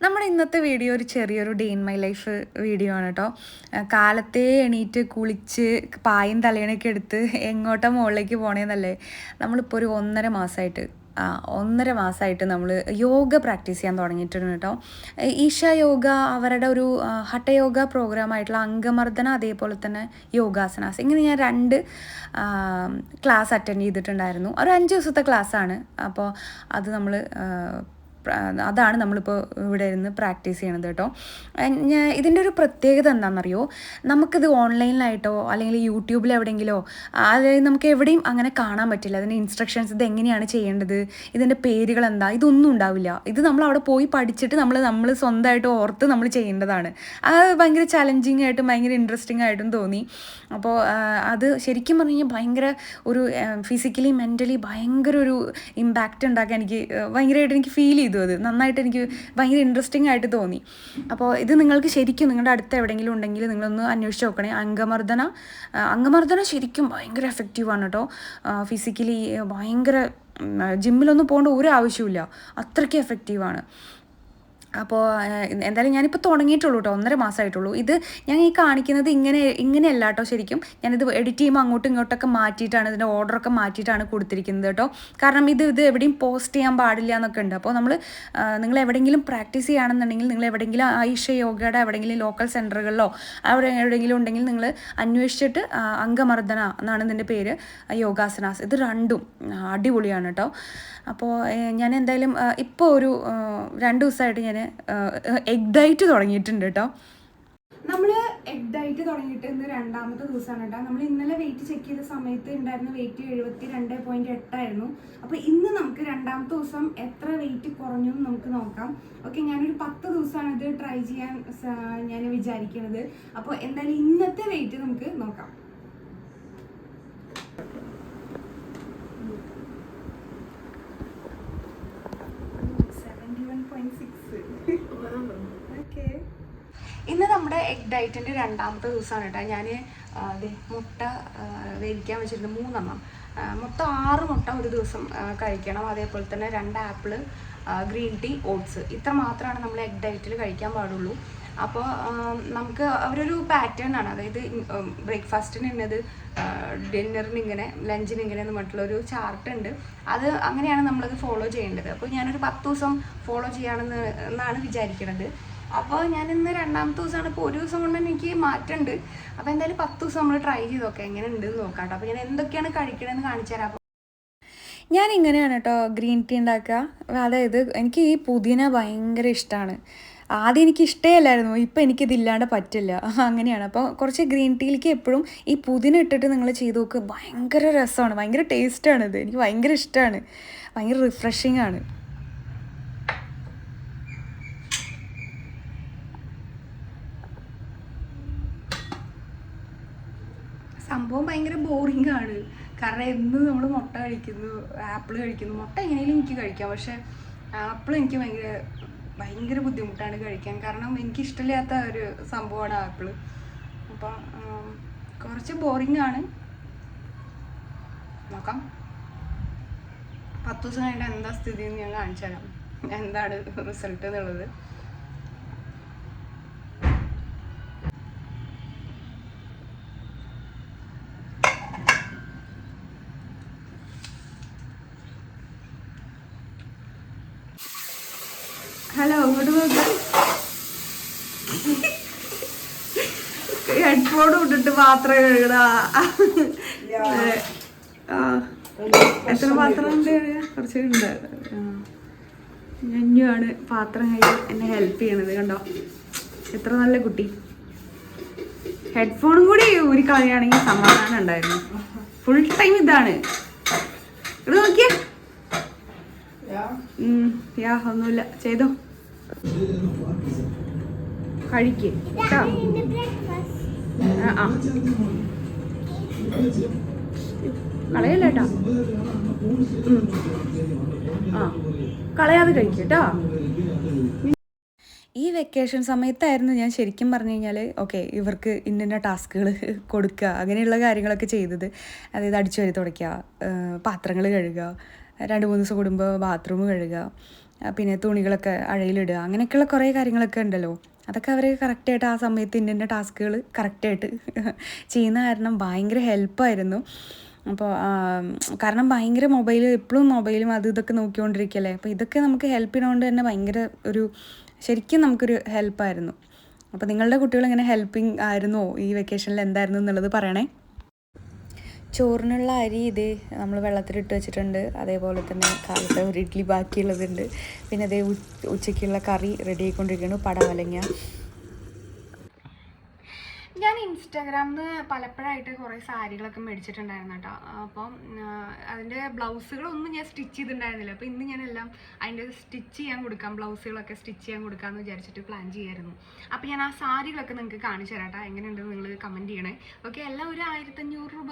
നമ്മുടെ ഇന്നത്തെ വീഡിയോ ഒരു ചെറിയൊരു day in my life video ആണ് കേട്ടോ. കാലത്തെ എണീറ്റ് കുളിച്ച് പായും തലേണൊക്കെ എടുത്ത് എങ്ങോട്ടാ മുകളിലേക്ക് പോണേന്നല്ലേ നമ്മളിപ്പോൾ ഒരു ഒന്നര മാസമായിട്ട് ആ, ഒന്നര മാസമായിട്ട് നമ്മൾ യോഗ പ്രാക്ടീസ് ചെയ്യാൻ തുടങ്ങിയിട്ടുണ്ട് കേട്ടോ. ഈശ യോഗ അവരുടെ ഒരു ഹഠയോഗ പ്രോഗ്രാമായിട്ടുള്ള അംഗമർദ്ദന അതേപോലെ തന്നെ യോഗാസനാസ് ഇങ്ങനെ ഞാൻ രണ്ട് ക്ലാസ് അറ്റൻഡ് ചെയ്തിട്ടുണ്ടായിരുന്നു. ഒരു അഞ്ച് ദിവസത്തെ ക്ലാസ്സാണ് അപ്പോൾ അത് നമ്മൾ അതാണ് നമ്മളിപ്പോൾ ഇവിടെ ഇരുന്ന് പ്രാക്ടീസ് ചെയ്യണത് കേട്ടോ. ഇതിന്റെ ഒരു പ്രത്യേകത എന്താണെന്നറിയോ നമുക്കിത് ഓൺലൈനിലായിട്ടോ അല്ലെങ്കിൽ യൂട്യൂബിൽ എവിടെയെങ്കിലോ അതായത് നമുക്ക് എവിടെയും അങ്ങനെ കാണാൻ പറ്റില്ല. അതിന്റെ ഇൻസ്ട്രക്ഷൻസ് ഇത് എങ്ങനെയാണ് ചെയ്യേണ്ടത്? ഇതിന്റെ പേരുകൾ എന്താ? ഇതൊന്നും ഉണ്ടാവില്ല. ഇത് നമ്മൾ അവിടെ പോയി പഠിച്ചിട്ട് നമ്മൾ നമ്മൾ സ്വന്തമായിട്ട് ഓർത്ത് നമ്മൾ ചെയ്യേണ്ടതാണ്. അത് ഭയങ്കര ചലഞ്ചിങ് ആയിട്ടും ഭയങ്കര ഇൻട്രസ്റ്റിംഗ് ആയിട്ടും തോന്നി. അപ്പോൾ അത് ശരിക്കും പറഞ്ഞു കഴിഞ്ഞാൽ ഭയങ്കര ഒരു ഫിസിക്കലി മെന്റലി ഭയങ്കര ഒരു ഇമ്പാക്റ്റ് ഉണ്ടാക്കാൻ എനിക്ക് ഭയങ്കരമായിട്ട് എനിക്ക് ഫീൽ ചെയ്തു. അത് നന്നായിട്ട് എനിക്ക് ഭയങ്കര ഇൻട്രസ്റ്റിംഗ് ആയിട്ട് തോന്നി. അപ്പോൾ ഇത് നിങ്ങൾക്ക് ശരിക്കും നിങ്ങളുടെ അടുത്ത് എവിടെയെങ്കിലും ഉണ്ടെങ്കിൽ നിങ്ങളൊന്ന് അന്വേഷിച്ച് നോക്കണേ. അംഗമർദ്ദന അംഗമർദ്ദന ശരിക്കും ഭയങ്കര എഫക്റ്റീവാണ് കേട്ടോ ഫിസിക്കലി ഭയങ്കര ജിമ്മിലൊന്നും പോകേണ്ട ഒരു ആവശ്യമില്ല അത്രയ്ക്ക് എഫക്റ്റീവാണ് അപ്പോൾ എന്തായാലും ഞാനിപ്പോൾ തുടങ്ങിയിട്ടുള്ളൂ കേട്ടോ ഒന്നര മാസമായിട്ടുള്ളൂ ഇത് ഞാൻ ഈ കാണിക്കുന്നത് ഇങ്ങനെ ഇങ്ങനെയല്ല കേട്ടോ ശരിക്കും. ഞാനിത് എഡിറ്റ് ചെയ്യുമ്പോൾ അങ്ങോട്ടും ഇങ്ങോട്ടൊക്കെ മാറ്റിയിട്ടാണ് ഇതിന്റെ ഓർഡറൊക്കെ മാറ്റിയിട്ടാണ് കൊടുത്തിരിക്കുന്നത് കേട്ടോ കാരണം ഇത് ഇത് എവിടെയും പോസ്റ്റ് ചെയ്യാൻ പാടില്ല എന്നൊക്കെ ഉണ്ട്. അപ്പോൾ നമ്മൾ നിങ്ങൾ എവിടെയെങ്കിലും പ്രാക്ടീസ് ചെയ്യുകയാണെന്നുണ്ടെങ്കിൽ നിങ്ങൾ എവിടെയെങ്കിലും ആയിഷ യോഗയുടെ എവിടെയെങ്കിലും ലോക്കൽ സെന്ററുകളിലോ അവിടെ എവിടെയെങ്കിലും ഉണ്ടെങ്കിൽ നിങ്ങൾ അന്വേഷിച്ചിട്ട് അംഗമർദ്ദന എന്നാണ് ഇതിന്റെ പേര് യോഗാസനാസ്. ഇത് രണ്ടും അടിപൊളിയാണ് കേട്ടോ അപ്പോൾ ഞാൻ എന്തായാലും ഇപ്പോൾ ഒരു രണ്ട് ദിവസമായിട്ട് ഞാൻ എഗ് ഡയറ്റ് തുടങ്ങിയിട്ടുണ്ട് കേട്ടോ നമ്മൾ എഗ് ഡയറ്റ് തുടങ്ങിയിട്ട് ഇന്ന് രണ്ടാമത്തെ ദിവസമാണ് കേട്ടോ നമ്മൾ ഇന്നലെ വെയിറ്റ് ചെക്ക് ചെയ്ത സമയത്ത് ഉണ്ടായിരുന്ന വെയിറ്റ് എഴുപത്തി രണ്ട് പോയിന്റ് എട്ടായിരുന്നു അപ്പോൾ ഇന്ന് നമുക്ക് രണ്ടാമത്തെ ദിവസം എത്ര വെയിറ്റ് കുറഞ്ഞു എന്ന് നമുക്ക് നോക്കാം. ഓക്കെ ഞാനൊരു പത്ത് ദിവസമാണ് ഇത് ട്രൈ ചെയ്യാൻ ഞാൻ വിചാരിക്കുന്നത് അപ്പോൾ എന്തായാലും ഇന്നത്തെ വെയിറ്റ് നമുക്ക് നോക്കാം seventy one point six okay ഇന്ന് നമ്മുടെ എഗ് ഡയറ്റിന്റെ രണ്ടാമത്തെ ദിവസമാണ് കേട്ടോ. ഞാൻ മുട്ട വേവിക്കാൻ വെച്ചിരുന്നു മൂന്നെണ്ണം. മൊത്തം ആറ് മുട്ട ഒരു ദിവസം കഴിക്കണം. അതേപോലെ തന്നെ രണ്ട് ആപ്പിൾ ഗ്രീൻ ടീ ഓട്സ്. ഇത്ര മാത്രമാണ് നമ്മൾ എഗ് ഡയറ്റിൽ കഴിക്കാൻ പാടുള്ളൂ. അപ്പോൾ നമുക്ക് അവരൊരു പാറ്റേൺ ആണ്. അതായത് ബ്രേക്ക്ഫാസ്റ്റിന് ഇന്നത് ഡിന്നറിന് ഇങ്ങനെ ലഞ്ചിന് ഇങ്ങനെ എന്ന് പറഞ്ഞിട്ടുള്ള ഒരു ചാർട്ട് ഉണ്ട്. അത് അങ്ങനെയാണ് നമ്മളത് ഫോളോ ചെയ്യേണ്ടത്. അപ്പോൾ ഞാനൊരു പത്ത് ദിവസം ഫോളോ ചെയ്യാണെന്ന് എന്നാണ് വിചാരിക്കുന്നത് അപ്പോൾ ഞാൻ ഇന്ന് രണ്ടാമത്തെ ദിവസമാണ്. ഇപ്പോൾ ഒരു ദിവസം കൊണ്ട് എനിക്ക് മാറ്റമുണ്ട്. അപ്പോൾ എന്തായാലും പത്ത് ദിവസം നമ്മൾ ട്രൈ ചെയ്ത് നോക്കാം എങ്ങനെ ഉണ്ട് എന്ന് നോക്കാം കേട്ടോ അപ്പോൾ ഞാൻ എന്തൊക്കെയാണ് കഴിക്കണമെന്ന് കാണിച്ചു തരാം. ഞാൻ ഇങ്ങനെയാണ് കേട്ടോ ഗ്രീൻ ടീ ഉണ്ടാക്കുക അതായത് എനിക്ക് ഈ പുതിന ഭയങ്കര ഇഷ്ടമാണ് ആദ്യം എനിക്ക് ഇഷ്ടമല്ലായിരുന്നു ഇപ്പം എനിക്കിതില്ലാണ്ട് പറ്റില്ല. അങ്ങനെയാണ്. അപ്പോൾ കുറച്ച് ഗ്രീൻ ടീയിലേക്ക് എപ്പോഴും ഈ പുതിന ഇട്ടിട്ട് നിങ്ങൾ ചെയ്ത് നോക്ക്. ഭയങ്കര രസമാണ് ഭയങ്കര ടേസ്റ്റാണ് ഇത്. എനിക്ക് ഭയങ്കര ഇഷ്ടമാണ് ഭയങ്കര റിഫ്രഷിംഗ് ആണ്. സംഭവം ഭയങ്കര ബോറിംഗ് ആണ്. കാരണം എന്ന് നമ്മൾ മുട്ട കഴിക്കുന്നു ആപ്പിൾ കഴിക്കുന്നു. മുട്ട എങ്ങനെയും എനിക്ക് കഴിക്കാം. പക്ഷെ ആപ്പിൾ എനിക്ക് ഭയങ്കര ഭയങ്കര ബുദ്ധിമുട്ടാണ് കഴിക്കാൻ. കാരണം എനിക്ക് ഇഷ്ടമില്ലാത്ത ഒരു സംഭവമാണ് ആപ്പിൾ അപ്പം കുറച്ച് ബോറിംഗ് ആണ്. നോക്കാം. പത്ത് ദിവസം കഴിഞ്ഞിട്ട് എന്താ സ്ഥിതി എന്ന് ഞാൻ കാണിച്ചു തരാം എന്താണ് റിസൾട്ട് എന്നുള്ളത് ഹലോ ഇങ്ങോട്ട് നോക്കാം ഹെഡ്ഫോൺ ഇട്ടിട്ട് പാത്രം കഴുകണ എത്ര പാത്രം ഉണ്ട്? കുറച്ച് ഉണ്ട്. ഞഞ്ഞുമാണ് പാത്രം കഴുകി എന്നെ ഹെൽപ്പ് ചെയ്യണത് കണ്ടോ? എത്ര നല്ല കുട്ടി. ഹെഡ്ഫോണും കൂടി ഒരു കളയുകയാണെങ്കിൽ സമാധാനം ഉണ്ടായിരുന്നു. ഫുൾ ടൈം ഇതാണ്. ഇവിടെ നോക്കിയേ. യാ. ഒന്നുമില്ല. ചെയ്തോ. കഴിക്കേ. കേട്ടോ ആ, ആ. കളയാതെ കഴിക്കും കേട്ടോ. ഈ വെക്കേഷൻ സമയത്തായിരുന്നു ഞാൻ ശരിക്കും പറഞ്ഞു കഴിഞ്ഞാൽ ഓക്കെ ഇവർക്ക് ഇന്ന ടാസ്കുകൾ കൊടുക്കുക അങ്ങനെയുള്ള കാര്യങ്ങളൊക്കെ ചെയ്തത്. അതായത് അടിച്ചു വരി തുടയ്ക്കുക പാത്രങ്ങൾ കഴുകുക രണ്ട് മൂന്ന് ദിവസം കൂടുമ്പോൾ ബാത്റൂം കഴുകുക. പിന്നെ തുണികളൊക്കെ അഴയിലിടുക. അങ്ങനെയൊക്കെയുള്ള കുറേ കാര്യങ്ങളൊക്കെ ഉണ്ടല്ലോ. അതൊക്കെ അവർ കറക്റ്റായിട്ട് ആ സമയത്ത് ഇന്ന ടാസ്കുകൾ കറക്റ്റായിട്ട് ചെയ്യുന്ന കാരണം ഭയങ്കര ഹെൽപ്പായിരുന്നു അപ്പോൾ കാരണം ഭയങ്കര മൊബൈൽ എപ്പോഴും മൊബൈലും അത് ഇതൊക്കെ നോക്കിക്കൊണ്ടിരിക്കല്ലേ. അപ്പോൾ ഇതൊക്കെ നമുക്ക് ഹെൽപ്പ് ചെയ്യണോണ്ട് തന്നെ ഭയങ്കര ഒരു ശരിക്കും നമുക്കൊരു ഹെൽപ്പായിരുന്നു അപ്പോൾ നിങ്ങളുടെ കുട്ടികൾ ഇങ്ങനെ ഹെൽപ്പിംഗ് ആയിരുന്നോ? ഈ വെക്കേഷനിൽ എന്തായിരുന്നു എന്നുള്ളത് പറയണേ. ചോറിനുള്ള അരി ഇത് നമ്മൾ വെള്ളത്തിലിട്ട് വെച്ചിട്ടുണ്ട്. അതേപോലെ തന്നെ കാലത്തെ ഒരു ഇഡ്ഡലി ബാക്കിയുള്ളതുണ്ട്. പിന്നെ അതേ ഉച്ചയ്ക്കുള്ള കറി റെഡി ആയിക്കൊണ്ടിരിക്കുന്നു. പടവലങ്ങ. ഞാൻ ഇൻസ്റ്റാഗ്രാമിൽ നിന്ന് പലപ്പോഴായിട്ട് കുറേ സാരികളൊക്കെ മേടിച്ചിട്ടുണ്ടായിരുന്നു കേട്ടോ. അപ്പം അതിന്റെ ബ്ലൗസുകളൊന്നും ഞാൻ സ്റ്റിച്ച് ചെയ്തിട്ടുണ്ടായിരുന്നില്ല. അപ്പോൾ ഇന്ന് ഞാനെല്ലാം അതിന്റെ സ്റ്റിച്ച് ചെയ്യാൻ കൊടുക്കാം ബ്ലൗസുകളൊക്കെ സ്റ്റിച്ച് ചെയ്യാൻ കൊടുക്കാമെന്ന് വിചാരിച്ചിട്ട് പ്ലാൻ ചെയ്യായിരുന്നു. അപ്പോൾ ഞാൻ ആ സാരികളൊക്കെ നിങ്ങൾക്ക് കാണിച്ചു തരാം കേട്ടോ. എങ്ങനെയുണ്ടെന്ന് നിങ്ങൾ കമന്റ് ചെയ്യണേ. ഓക്കെ എല്ലാം ഒരു ആയിരത്തഞ്ഞൂറ് രൂപ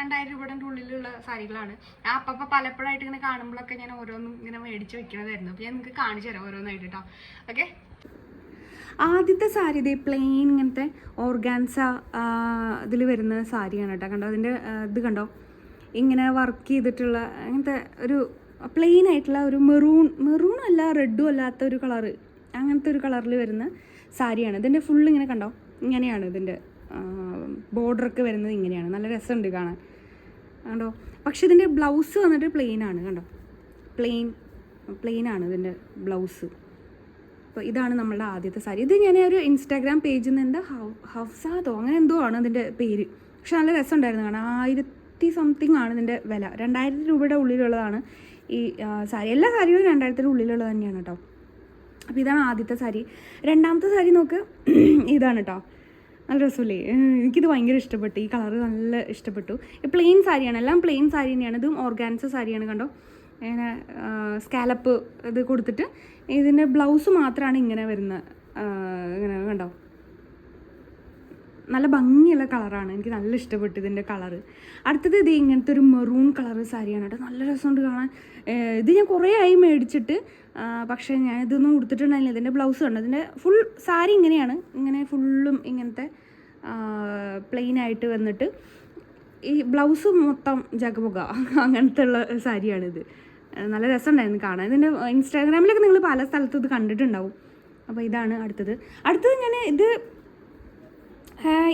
രണ്ടായിരം രൂപയുടെ ഉള്ളിലുള്ള സാരികളാണ്. ഞാൻ അപ്പം പലപ്പോഴായിട്ട് ഇങ്ങനെ കാണുമ്പോഴൊക്കെ ഞാൻ ഓരോന്നും ഇങ്ങനെ മേടിച്ച് വെക്കണതായിരുന്നു. അപ്പോൾ ഞാൻ നിങ്ങൾക്ക് കാണിച്ചു തരാം ഓരോന്നായിട്ട് കേട്ടോ. ഓക്കെ? ആദ്യത്തെ സാരി ഇതേ പ്ലെയിൻ ഇങ്ങനത്തെ ഓർഗാൻസ ഇതിൽ വരുന്ന സാരിയാണ് കേട്ടോ കണ്ടോ? അതിന്റെ ഇത് കണ്ടോ? ഇങ്ങനെ വർക്ക് ചെയ്തിട്ടുള്ള അങ്ങനത്തെ ഒരു പ്ലെയിൻ ആയിട്ടുള്ള ഒരു മെറൂൺ മെറൂൺ അല്ല റെഡും അല്ലാത്ത ഒരു കളറ് അങ്ങനത്തെ ഒരു കളറിൽ വരുന്ന സാരിയാണ്. ഇതിന്റെ ഫുൾ ഇങ്ങനെ കണ്ടോ? ഇങ്ങനെയാണ് ഇതിന്റെ ബോർഡറൊക്കെ വരുന്നത് ഇങ്ങനെയാണ്. നല്ല രസമുണ്ട് കാണാൻ. കണ്ടോ? പക്ഷെ ഇതിന്റെ ബ്ലൗസ് വന്നിട്ട് പ്ലെയിൻ ആണ് കണ്ടോ? പ്ലെയിൻ പ്ലെയിൻ ആണ് ഇതിന്റെ ബ്ലൗസ് അപ്പോൾ ഇതാണ് നമ്മളുടെ ആദ്യത്തെ സാരി. ഇത് ഞാൻ ഒരു ഇൻസ്റ്റാഗ്രാം പേജിൽ നിന്ന് എന്താ ഹൗ ഹൗസാദോ അങ്ങനെ എന്തോ ആണ് അതിന്റെ പേര്. പക്ഷെ നല്ല രസമുണ്ടായിരുന്നു കാണാൻ. ആയിരത്തി സംതിങ് ആണ് ഇതിന്റെ വില. രണ്ടായിരം രൂപയുടെ ഉള്ളിലുള്ളതാണ് ഈ സാരി. എല്ലാ സാരികളും രണ്ടായിരത്തിന്റെ ഉള്ളിലുള്ളത് തന്നെയാണ് കേട്ടോ. അപ്പോൾ ഇതാണ് ആദ്യത്തെ സാരി. രണ്ടാമത്തെ സാരി നോക്ക്. ഇതാണ് കേട്ടോ. നല്ല രസമില്ലേ? എനിക്കിത് ഭയങ്കര ഇഷ്ടപ്പെട്ടു. ഈ കളർ നല്ല ഇഷ്ടപ്പെട്ടു. പ്ലെയിൻ സാരിയാണ്. എല്ലാം പ്ലെയിൻ സാരി തന്നെയാണ്. ഇതും ഓർഗാൻസ സാരിയാണ് കണ്ടോ? ഇങ്ങനെ സ്കാലപ്പ് ഇത് കൊടുത്തിട്ട് ഇതിന്റെ ബ്ലൗസ് മാത്രമാണ് ഇങ്ങനെ വരുന്ന ഇങ്ങനെ കണ്ടോ? നല്ല ഭംഗിയുള്ള കളറാണ് എനിക്ക് നല്ല ഇഷ്ടപ്പെട്ടു ഇതിന്റെ കളറ് അടുത്തത് ഇത് ഇങ്ങനത്തെ ഒരു മെറൂൺ കളറ് സാരിയാണ് കേട്ടോ. നല്ല രസമുണ്ട് കാണാൻ. ഇത് ഞാൻ കുറേ ആയി മേടിച്ചിട്ട് പക്ഷേ ഞാൻ ഇതൊന്നും കൊടുത്തിട്ടുണ്ടായില്ല ഇതിന്റെ ബ്ലൗസ് കണ്ടു? ഇതിന്റെ ഫുൾ സാരി ഇങ്ങനെയാണ്. ഇങ്ങനെ ഫുള്ളും ഇങ്ങനത്തെ പ്ലെയിനായിട്ട് വന്നിട്ട് ഈ ബ്ലൗസ് മൊത്തം ജഗമുഖ അങ്ങനത്തെ ഉള്ള സാരിയാണിത്. നല്ല രസമുണ്ടായിരുന്നു കാണാൻ. ഇതിന്റെ ഇൻസ്റ്റാഗ്രാമിലൊക്കെ നിങ്ങൾ പല സ്ഥലത്തും ഇത് കണ്ടിട്ടുണ്ടാവും. അപ്പോൾ ഇതാണ് അടുത്തത്. അടുത്തത് ഞാൻ ഇത്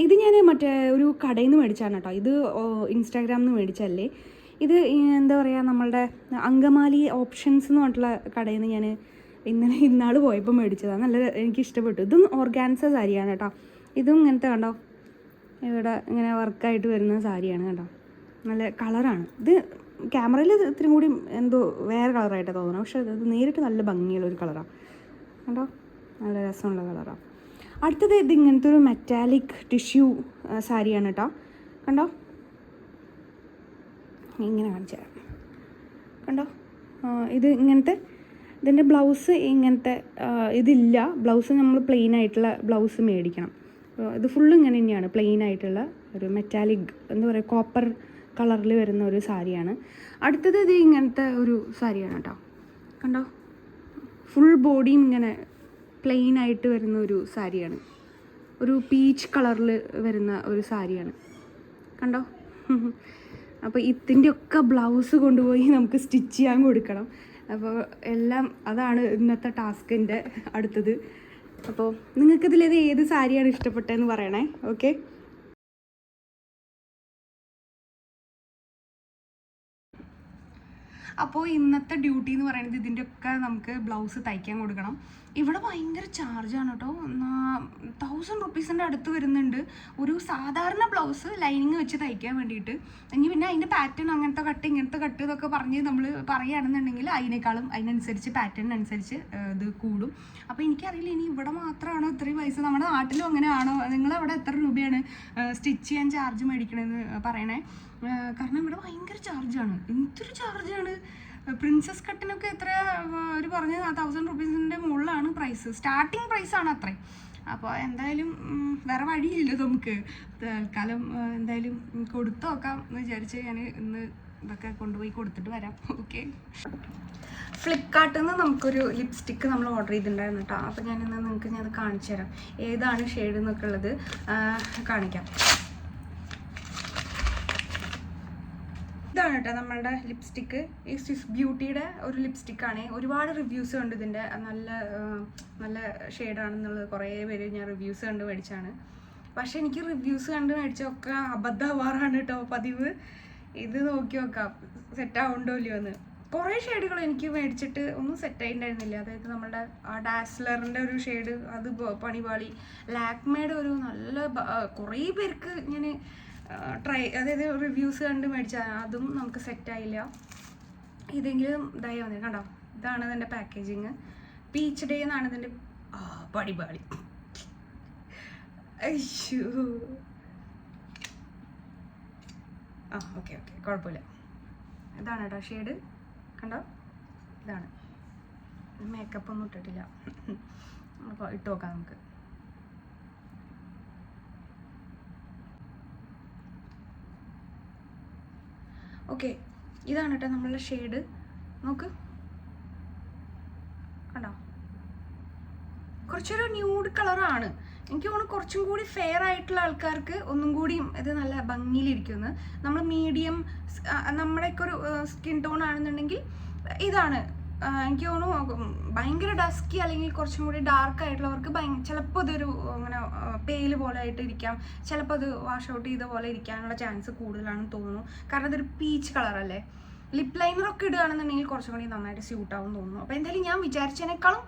ഇത് ഞാൻ മറ്റേ ഒരു കടയിൽ നിന്ന് മേടിച്ചാണ് കേട്ടോ. ഇത് ഇൻസ്റ്റാഗ്രാമിൽ നിന്ന് മേടിച്ചല്ലേ ഇത് എന്താ പറയുക നമ്മളുടെ അങ്കമാലി ഓപ്ഷൻസ് എന്ന് പറഞ്ഞിട്ടുള്ള കടയിൽ നിന്ന് ഞാൻ ഇന്നലെ ഇന്നാൾ പോയപ്പോൾ മേടിച്ചതാണ് നല്ല എനിക്ക് ഇഷ്ടപ്പെട്ടു. ഇതും ഓർഗാൻസ സാരിയാണ് കേട്ടോ. ഇതും ഇങ്ങനത്തെ കണ്ടോ? ഇവിടെ ഇങ്ങനെ വർക്കായിട്ട് വരുന്ന സാരിയാണ് കേട്ടോ. നല്ല കളറാണ്. ഇത് ക്യാമറയിൽ ഇത്തിരി കൂടി എന്തോ വേറെ കളറായിട്ടാണ് തോന്നുന്നത്. പക്ഷേ ഇത് നേരിട്ട് നല്ല ഭംഗിയുള്ള ഒരു കളറാണ് കണ്ടോ? നല്ല രസമുള്ള കളറാണ് അടുത്തത് ഇത് ഇങ്ങനത്തെ ഒരു മെറ്റാലിക് ടിഷ്യൂ സാരിയാണ് കേട്ടോ കണ്ടോ? ഇങ്ങനെ കാണിച്ചു തരാം. കണ്ടോ? ഇത് ഇങ്ങനത്തെ ഇതിന്റെ ബ്ലൗസ് ഇങ്ങനത്തെ ഇതില്ല. ബ്ലൗസ് നമ്മൾ പ്ലെയിൻ ആയിട്ടുള്ള ബ്ലൗസ് മേടിക്കണം. ഇത് ഫുള്ള് ഇങ്ങനെ തന്നെയാണ്. പ്ലെയിൻ ആയിട്ടുള്ള ഒരു മെറ്റാലിക് എന്താ പറയുക കോപ്പർ കളറിൽ വരുന്ന ഒരു സാരിയാണ്. അടുത്തത് ഇത് ഇങ്ങനത്തെ ഒരു സാരിയാണ് കേട്ടോ. കണ്ടോ? ഫുൾ ബോഡിയും ഇങ്ങനെ പ്ലെയിൻ ആയിട്ട് വരുന്ന ഒരു സാരിയാണ്. ഒരു പീച്ച് കളറിൽ വരുന്ന ഒരു സാരിയാണ്. കണ്ടോ? അപ്പോൾ ഇതിന്റെയൊക്കെ ബ്ലൗസ് കൊണ്ടുപോയി നമുക്ക് സ്റ്റിച്ച് ചെയ്യാൻ കൊടുക്കണം. അപ്പോൾ എല്ലാം അതാണ് ഇന്നത്തെ ടാസ്കിന്റെ അടുത്തത്. അപ്പോൾ നിങ്ങൾക്കിതിലേത് ഏത് സാരിയാണ് ഇഷ്ടപ്പെട്ടതെന്ന് പറയണേ? ഓക്കെ അപ്പോൾ ഇന്നത്തെ ഡ്യൂട്ടി എന്ന് പറയുന്നത് ഇതിന്റെയൊക്കെ നമുക്ക് ബ്ലൗസ് തയ്ക്കാൻ കൊടുക്കണം. ഇവിടെ ഭയങ്കര ചാർജാണ് കേട്ടോ. തൗസൻഡ് റുപ്പീസിന്റെ അടുത്ത് വരുന്നുണ്ട്. ഒരു സാധാരണ ബ്ലൗസ് ലൈനിങ് വെച്ച് തയ്ക്കാൻ വേണ്ടിയിട്ട്. ഇനി പിന്നെ അതിന്റെ പാറ്റേൺ അങ്ങനത്തെ കട്ട് ഇങ്ങനത്തെ കട്ട് എന്നൊക്കെ പറഞ്ഞ് നമ്മൾ പറയുകയാണെന്നുണ്ടെങ്കിൽ അതിനേക്കാളും അതിനനുസരിച്ച് പാറ്റേണിനനുസരിച്ച് ഇത് കൂടും. അപ്പോൾ എനിക്കറിയില്ല ഇനി ഇവിടെ മാത്രമാണോ ഇത്രയും പൈസ? നമ്മുടെ നാട്ടിലും അങ്ങനെയാണോ നിങ്ങളവിടെ എത്ര രൂപയാണ് സ്റ്റിച്ച് ചെയ്യാൻ ചാർജ് മേടിക്കണമെന്ന് പറയണേ? കാരണം ഇവിടെ ഭയങ്കര ചാർജാണ് എന്തൊരു ചാർജാണ് പ്രിൻസസ് കട്ടിനൊക്കെ എത്ര ഒരു പറഞ്ഞ തൗസൻഡ് റുപ്പീസിന്റെ മുകളിലാണ് പ്രൈസ് സ്റ്റാർട്ടിങ് പ്രൈസാണ് അത്രയും അപ്പോൾ എന്തായാലും വേറെ വഴിയില്ല നമുക്ക്. തൽക്കാലം എന്തായാലും കൊടുത്തു നോക്കാം എന്ന് വിചാരിച്ച് ഞാൻ ഇന്ന് ഇതൊക്കെ കൊണ്ടുപോയി കൊടുത്തിട്ട് വരാം. ഓക്കെ ഫ്ലിപ്കാർട്ടിൽ നിന്ന് നമുക്കൊരു ലിപ്സ്റ്റിക്ക് നമ്മൾ ഓർഡർ ചെയ്തിട്ടുണ്ടായിരുന്നു കേട്ടോ. അപ്പോൾ ഞാനിന്ന് നിങ്ങൾക്ക് ഞാൻ കാണിച്ചു തരാം. ഏതാണ് ഷെയ്ഡ് എന്നൊക്കെ ഉള്ളത് കാണിക്കാം. ഇതാണ് കേട്ടോ നമ്മളുടെ ലിപ്സ്റ്റിക്ക് ഈ സ്വിസ് ബ്യൂട്ടിയുടെ ഒരു ലിപ്സ്റ്റിക്കാണ് ഒരുപാട് റിവ്യൂസ് ഉണ്ട് ഇതിന്റെ. നല്ല നല്ല ഷെയ്ഡാണെന്നുള്ളത് കുറേ പേര് ഞാൻ റിവ്യൂസ് കണ്ട് മേടിച്ചാണ്. പക്ഷെ എനിക്ക് റിവ്യൂസ് കണ്ട് മേടിച്ചൊക്കെ അബദ്ധമാവാറാണ് കേട്ടോ പതിവ്. ഇത് നോക്കി നോക്കാം. സെറ്റ് ആവുണ്ടോ ഇല്ലയോ എന്ന്. കുറേ ഷെയ്ഡുകൾ എനിക്ക് മേടിച്ചിട്ട് ഒന്നും സെറ്റ് ആയിട്ടുണ്ടായിരുന്നില്ല. അതായത് നമ്മുടെ ആ ഡാസ്ലറിന്റെ ഒരു ഷെയ്ഡ് അത് പണിപാളി. ലാക്മേയുടെ ഒരു നല്ല കുറേ പേർക്ക് ഞാൻ ട്രൈ അതായത് റിവ്യൂസ് കണ്ട് മേടിച്ചാൽ അതും നമുക്ക് സെറ്റായില്ല ഇതെങ്കിലും ദയ വന്നിട്ട് കണ്ടോ? ഇതാണ് ഇതിന്റെ പാക്കേജിങ് പീച്ച് ഡേ എന്നാണ് ഇതിന്റെ പടിപാളി അയ്യോ. ആ ഓക്കെ ഓക്കെ കുഴപ്പമില്ല. ഇതാണ് കേട്ടോ ഷെയ്ഡ് കണ്ടോ? ഇതാണ്. മേക്കപ്പ് ഒന്നും ഇട്ടിട്ടില്ല. അപ്പോൾ ഇട്ട് നോക്കാം നമുക്ക്. ഓക്കെ ഇതാണ് കേട്ടോ നമ്മളുടെ ഷെയ്ഡ് നോക്ക്. കണ്ടോ? കുറച്ചൊരു ന്യൂഡ് കളറാണ് എനിക്ക് തോന്നുന്നു കുറച്ചും കൂടി ഫെയർ ആയിട്ടുള്ള ആൾക്കാർക്ക് ഒന്നും കൂടിയും ഇത് നല്ല ഭംഗിയിലിരിക്കുന്നു നമ്മൾ മീഡിയം നമ്മുടെയൊക്കെ ഒരു സ്കിൻ ടോൺ ആണെന്നുണ്ടെങ്കിൽ ഇതാണ് എനിക്ക് തോന്നുന്നു ഭയങ്കര ഡസ്കി അല്ലെങ്കിൽ കുറച്ചും കൂടി ഡാർക്ക് ആയിട്ടുള്ളവർക്ക് ഭയങ്കര ചിലപ്പോൾ ഇതൊരു അങ്ങനെ പേൽ പോലെ ആയിട്ട് ഇരിക്കാം. ചിലപ്പോൾ അത് വാഷ് ഔട്ട് ചെയ്ത പോലെ ഇരിക്കാനുള്ള ചാൻസ് കൂടുതലാണെന്ന് തോന്നുന്നു. കാരണം ഇതൊരു പീച്ച് കളറല്ലേ ലിപ് ലൈനർ ഒക്കെ ഇടുകയാണെന്നുണ്ടെങ്കിൽ കുറച്ചും കൂടി നന്നായിട്ട് സ്യൂട്ട് ആവും തോന്നുന്നു. അപ്പോൾ എന്തായാലും ഞാൻ വിചാരിച്ചതിനേക്കാളും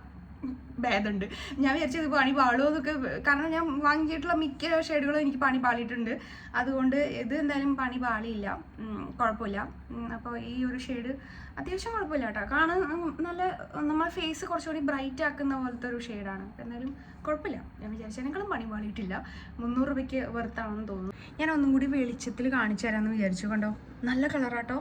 ഭേദമുണ്ട്. ഞാൻ വിചാരിച്ചത് പണി പാളുമോ എന്നൊക്കെ കാരണം ഞാൻ വാങ്ങിയിട്ടുള്ള മിക്ക ഷെയ്ഡുകളും എനിക്ക് പണി പാളിയിട്ടുണ്ട്. അതുകൊണ്ട് ഇത് എന്തായാലും പണി പാളിയില്ല. കുഴപ്പമില്ല. അപ്പോൾ ഈ ഒരു ഷെയ്ഡ് അത്യാവശ്യം കുഴപ്പമില്ല കേട്ടോ. കാണാൻ നല്ല നമ്മളെ ഫേസ് കുറച്ചുകൂടി ബ്രൈറ്റ് ആക്കുന്ന പോലത്തെ ഒരു ഷെയ്ഡാണ്. എന്തായാലും കുഴപ്പമില്ല. ഞാൻ വിചാരിച്ചതിനേക്കാളും പണി പാളിയിട്ടില്ല. മുന്നൂറ് രൂപയ്ക്ക് വെറുത്താണെന്ന് തോന്നുന്നു. ഞാൻ ഒന്നും കൂടി വെളിച്ചത്തിൽ കാണിച്ചു തരാമെന്ന് വിചാരിച്ചു കണ്ടോ? നല്ല കളറാട്ടോ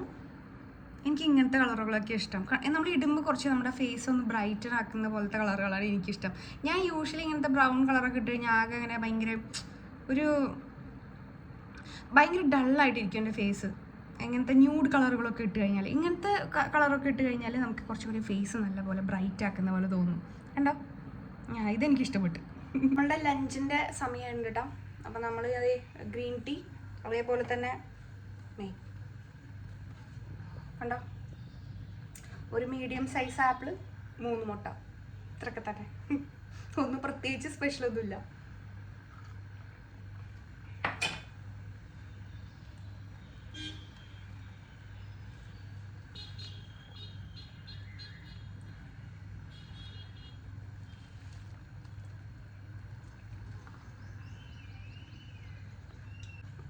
എനിക്ക് ഇങ്ങനത്തെ കളറുകളൊക്കെ ഇഷ്ടം. നമ്മൾ ഇടുമ്പോൾ കുറച്ച് നമ്മുടെ ഫേസ് ഒന്ന് ബ്രൈറ്റൻ ആക്കുന്ന പോലത്തെ കളറുകളാണ് എനിക്കിഷ്ടം. ഞാൻ യൂഷ്വലി ഇങ്ങനത്തെ ബ്രൗൺ കളറൊക്കെ ഇട്ട് കഴിഞ്ഞാൽ ആകെ അങ്ങനെ ഭയങ്കര ഒരു ഭയങ്കര ഡള്ളായിട്ടിരിക്കും എന്റെ ഫേസ് ഇങ്ങനത്തെ ന്യൂഡ് കളറുകളൊക്കെ ഇട്ട് കഴിഞ്ഞാൽ ഇങ്ങനത്തെ കളറൊക്കെ ഇട്ട് കഴിഞ്ഞാൽ നമുക്ക് കുറച്ചുകൂടി ഫേസ് നല്ലപോലെ ബ്രൈറ്റ് ആക്കുന്ന പോലെ തോന്നും. കണ്ടോ? ഞാൻ ഇതെനിക്ക് ഇഷ്ടപ്പെട്ടു നമ്മളുടെ ലഞ്ചിന്റെ സമയമുണ്ട് കേട്ടോ അപ്പോൾ നമ്മൾ അത് ഗ്രീൻ ടീ അതേപോലെ തന്നെ കണ്ടോ? ഒരു മീഡിയം സൈസ് ആപ്പിൾ മൂന്ന് മുട്ട. ഇത്രയൊക്കെ തന്നെ. ഒന്നും പ്രത്യേകിച്ച് സ്പെഷ്യൽ ഒന്നുമില്ല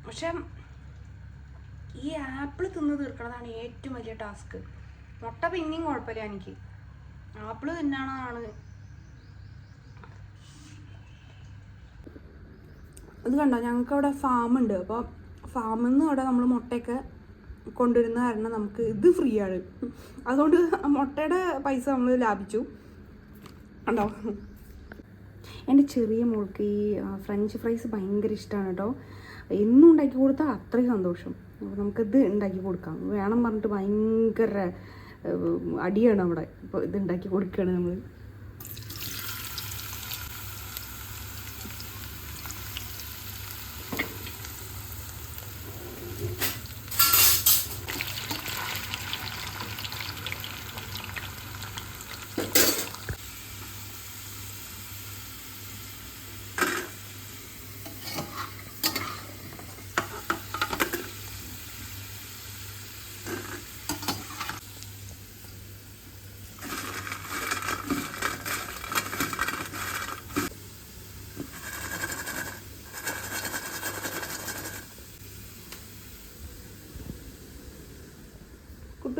പക്ഷെ ഈ ആപ്പിൾ തീർക്കണതാണ് ഏറ്റവും വലിയ ടാസ്ക്. മുട്ട പിന്നെയും കുഴപ്പമില്ല എനിക്ക്. ആപ്പിൾ തിന്നാനാണ്. ഇത് കണ്ടോ? ഞങ്ങൾക്ക് അവിടെ ഫാം ഉണ്ട് അപ്പോൾ ഫാമിൽ നിന്ന് അവിടെ നമ്മൾ മുട്ടയൊക്കെ കൊണ്ടുവരുന്ന കാരണം നമുക്ക് ഇത് ഫ്രീ ആണ് അതുകൊണ്ട് മുട്ടയുടെ പൈസ നമ്മൾ ലാഭിച്ചു. കണ്ടോ? എന്റെ ചെറിയ മോൾക്ക് ഈ ഫ്രഞ്ച് ഫ്രൈസ് ഭയങ്കര ഇഷ്ടമാണ് കേട്ടോ. എന്നും ഉണ്ടാക്കി കൊടുത്താൽ അത്രയും സന്തോഷം. അപ്പോൾ നമുക്കിത് ഉണ്ടാക്കി കൊടുക്കാം. വേണം പറഞ്ഞിട്ട് ഭയങ്കര അടിയാണ് അവിടെ. ഇപ്പോൾ ഇത് ഉണ്ടാക്കി കൊടുക്കുകയാണ് നമ്മൾ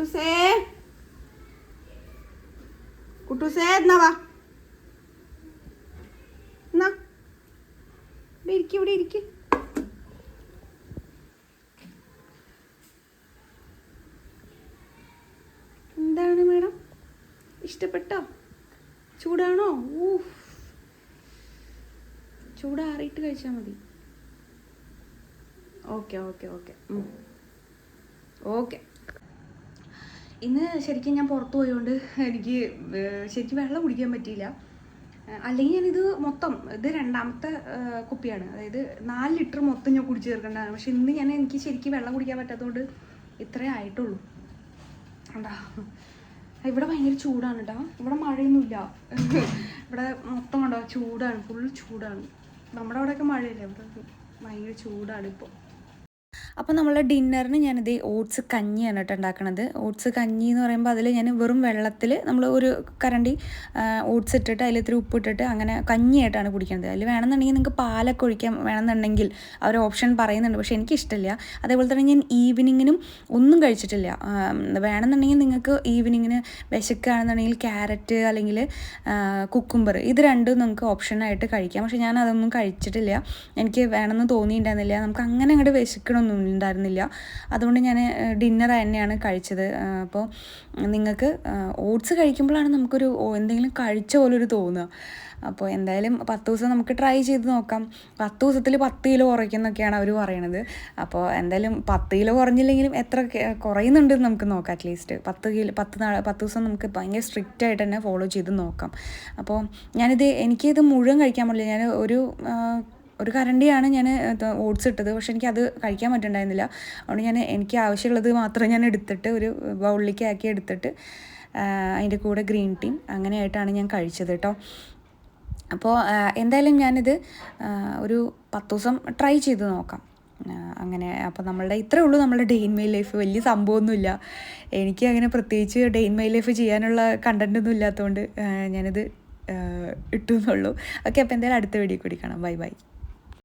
കുട്ടൂസേ. കുട്ടൂസേ എന്നാ വാ. എന്നാ. ഇവിടെ ഇരിക്കും ഇവിടെ ഇരിക്കും. എന്താണ് മാഡം? ഇഷ്ടപ്പെട്ടോ? ചൂടാണോ? ഊഫ്. ചൂടാറിയിട്ട് കഴിച്ചാൽ മതി. Okay okay okay. ഓക്കെ. ഇന്ന് ശരിക്കും ഞാൻ പുറത്ത് പോയതുകൊണ്ട് എനിക്ക് ശരിക്കും വെള്ളം കുടിക്കാൻ പറ്റിയില്ല. അല്ലെങ്കിൽ ഞാനിത് മൊത്തം ഇത് രണ്ടാമത്തെ കുപ്പിയാണ്. അതായത് നാല് ലിറ്റർ മൊത്തം ഞാൻ കുടിച്ച് തീർക്കേണ്ടതാണ്. പക്ഷെ ഇന്ന് ഞാൻ എനിക്ക് ശരിക്കും വെള്ളം കുടിക്കാൻ പറ്റാത്തതുകൊണ്ട് ഇത്രേ ആയിട്ടുള്ളൂ. ഉണ്ടാ ഇവിടെ ഭയങ്കര ചൂടാണ് കേട്ടോ ഇവിടെ മഴയൊന്നുമില്ല. ഇവിടെ മൊത്തം കണ്ടോ? ചൂടാണ്. ഫുൾ ചൂടാണ്. നമ്മുടെ അവിടെയൊക്കെ മഴയില്ല? ഇവിടെ ഭയങ്കര ചൂടാണ് ഇപ്പോൾ അപ്പോൾ നമ്മളെ ഡിന്നറിന് ഞാനിത് ഓട്സ് കഞ്ഞിയാണ് കേട്ടോ ഉണ്ടാക്കണത്. ഓട്സ് കഞ്ഞി എന്ന് പറയുമ്പോൾ അതിൽ ഞാൻ വെറും വെള്ളത്തിൽ നമ്മൾ ഒരു കരണ്ടി ഓട്സ് ഇട്ടിട്ട് അതിൽ ഇത്തിരി ഉപ്പിട്ടിട്ട് അങ്ങനെ കഞ്ഞിയായിട്ടാണ് കുടിക്കുന്നത് അതിൽ വേണമെന്നുണ്ടെങ്കിൽ നിങ്ങൾക്ക് പാലൊക്കെ ഒഴിക്കാൻ വേണമെന്നുണ്ടെങ്കിൽ അവർ ഓപ്ഷൻ പറയുന്നുണ്ട്. പക്ഷേ എനിക്കിഷ്ടമില്ല അതേപോലെ തന്നെ ഞാൻ ഈവനിങ്ങിനും ഒന്നും കഴിച്ചിട്ടില്ല. വേണമെന്നുണ്ടെങ്കിൽ നിങ്ങൾക്ക് ഈവനിങ്ങിന് വിശക്കുകയാണെന്നുണ്ടെങ്കിൽ ക്യാരറ്റ് അല്ലെങ്കിൽ കുക്കുംബർ ഇത് രണ്ടും നിങ്ങൾക്ക് ഓപ്ഷനായിട്ട് കഴിക്കാം. പക്ഷേ ഞാൻ അതൊന്നും കഴിച്ചിട്ടില്ല. എനിക്ക് വേണമെന്ന് തോന്നിയിട്ടുണ്ടായിരുന്നില്ല. നമുക്ക് അങ്ങനെ അങ്ങോട്ട് വിശക്കണമൊന്നും ഉണ്ടായിരുന്നില്ല. അതുകൊണ്ട് ഞാൻ ഡിന്നർ തന്നെയാണ് കഴിച്ചത്. അപ്പോൾ നിങ്ങൾക്ക് ഓട്സ് കഴിക്കുമ്പോഴാണ് നമുക്കൊരു എന്തെങ്കിലും കഴിച്ച പോലെ ഒരു തോന്നുക. അപ്പോൾ എന്തായാലും പത്ത് ദിവസം നമുക്ക് ട്രൈ ചെയ്ത് നോക്കാം. പത്ത് ദിവസത്തിൽ പത്ത് കിലോ കുറയ്ക്കുന്നൊക്കെയാണ് അവർ പറയണത്. അപ്പോൾ എന്തായാലും പത്ത് കിലോ കുറഞ്ഞില്ലെങ്കിലും എത്ര കുറയുന്നുണ്ട് നമുക്ക് നോക്കാം അറ്റ്ലീസ്റ്റ് പത്ത് കിലോ പത്ത് നാൾ പത്ത് ദിവസം നമുക്ക് ഭയങ്കര സ്ട്രിക്റ്റ് ആയിട്ട് തന്നെ ഫോളോ ചെയ്ത് നോക്കാം. അപ്പോൾ ഞാനിത് എനിക്കിത് മുഴുവൻ കഴിക്കാൻ പറ്റില്ല. ഞാൻ ഒരു ഒരു കരണ്ടിയാണ് ഞാൻ ഓട്സ് ഇട്ടത്. പക്ഷെ എനിക്കത് കഴിക്കാൻ പറ്റുന്നുണ്ടായിരുന്നില്ല അതുകൊണ്ട് ഞാൻ എനിക്ക് ആവശ്യമുള്ളത് മാത്രം ഞാൻ എടുത്തിട്ട് ഒരു ബൗളിലേക്ക് ആക്കി എടുത്തിട്ട് അതിന്റെ കൂടെ ഗ്രീൻ ടീം അങ്ങനെയായിട്ടാണ് ഞാൻ കഴിച്ചത് കേട്ടോ. അപ്പോൾ എന്തായാലും ഞാനിത് ഒരു പത്ത് ദിവസം ട്രൈ ചെയ്ത് നോക്കാം. അങ്ങനെ. അപ്പോൾ നമ്മളുടെ ഇത്രേ ഉള്ളൂ നമ്മുടെ ഡേ ഇൻ മൈ ലൈഫ്. വലിയ സംഭവമൊന്നുമില്ല. എനിക്ക് അങ്ങനെ പ്രത്യേകിച്ച് ഡേ ഇൻ മൈ ലൈഫ് ചെയ്യാനുള്ള കണ്ടന്റ് ഒന്നും ഇല്ലാത്തതുകൊണ്ട് ഞാനിത് ഇട്ടു എന്നുള്ളൂ ഓക്കെ അപ്പോൾ എന്തായാലും അടുത്ത വീഡിയോ കൂടി കാണാം. Bye bye.